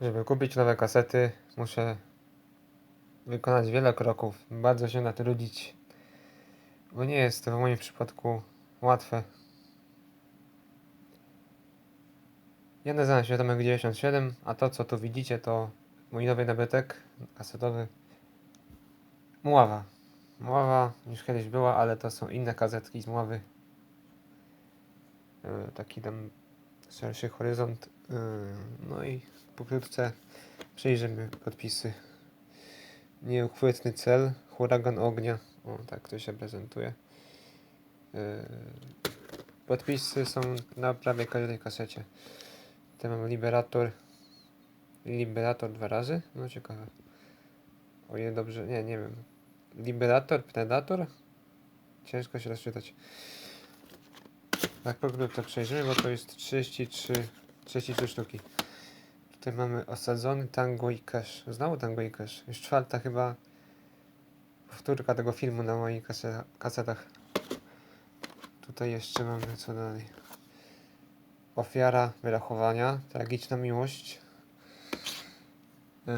Żeby kupić nowe kasety, muszę wykonać wiele kroków, bardzo się natrudzić, bo nie jest to w moim przypadku łatwe. Ja nazywam się Tomek97, a to co tu widzicie to mój nowy nabytek kasetowy Muława. Muława już kiedyś była, ale to są inne kasetki z Muławy. Yy, Taki tam szerszy horyzont. Yy, No i pokrótce przyjrzymy podpisy. Nieuchwytny cel, huragan ognia. O, tak to się prezentuje. Yy, Podpisy są na prawie każdej kasecie. Tutaj mamy Liberator. Liberator dwa razy? No ciekawe. O ile dobrze, nie, nie wiem. Liberator, Predator? Ciężko się rozczytać. Tak pokrótce przejrzymy, bo to jest 33, 33 sztuki. Tutaj mamy osadzony Tango i Cash. Znowu Tango i Cash. Już czwarta chyba powtórka tego filmu na moich kase- kasetach. Tutaj jeszcze mamy co dalej. Ofiara wyrachowania, tragiczna miłość. Yy,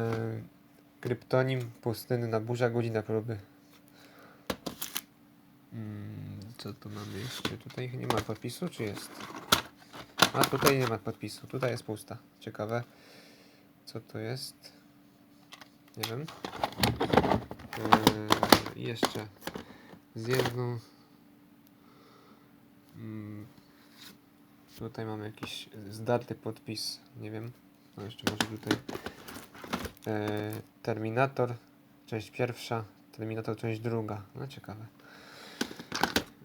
kryptonim pustynna burza, godzina próby. Mm, co tu mamy jeszcze? Tutaj nie ma podpisu, czy jest? A tutaj nie ma podpisu, tutaj jest pusta. Ciekawe. Co to jest? Nie wiem. Yy, jeszcze z jedną. Mm, tutaj mamy jakiś zdarty podpis. Nie wiem. No jeszcze może tutaj. E, Terminator, część pierwsza, Terminator, część druga. No ciekawe.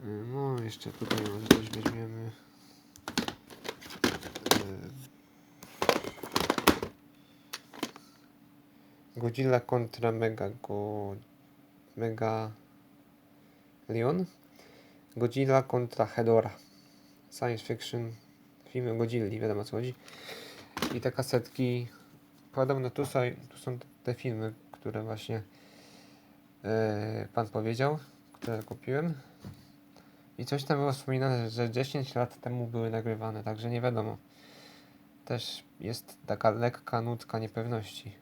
E, No, jeszcze tutaj może coś weźmiemy. Godzilla kontra Mega Go... Mega... Leon? Godzilla kontra Hedora. Science fiction. Film o Godzilli, wiadomo o co chodzi. I te kasetki Podobno tu są, tu są te filmy, które właśnie e, pan powiedział, które kupiłem. I coś tam było wspominane, że 10 lat temu były nagrywane, także nie wiadomo. Też jest taka lekka nutka niepewności.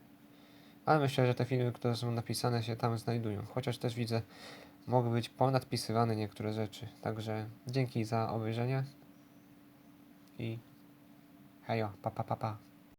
Ale myślę, że te filmy, które są napisane się tam znajdują. Chociaż też widzę, mogły być ponadpisywane niektóre rzeczy. Także dzięki za obejrzenie. I hejo, pa pa pa pa.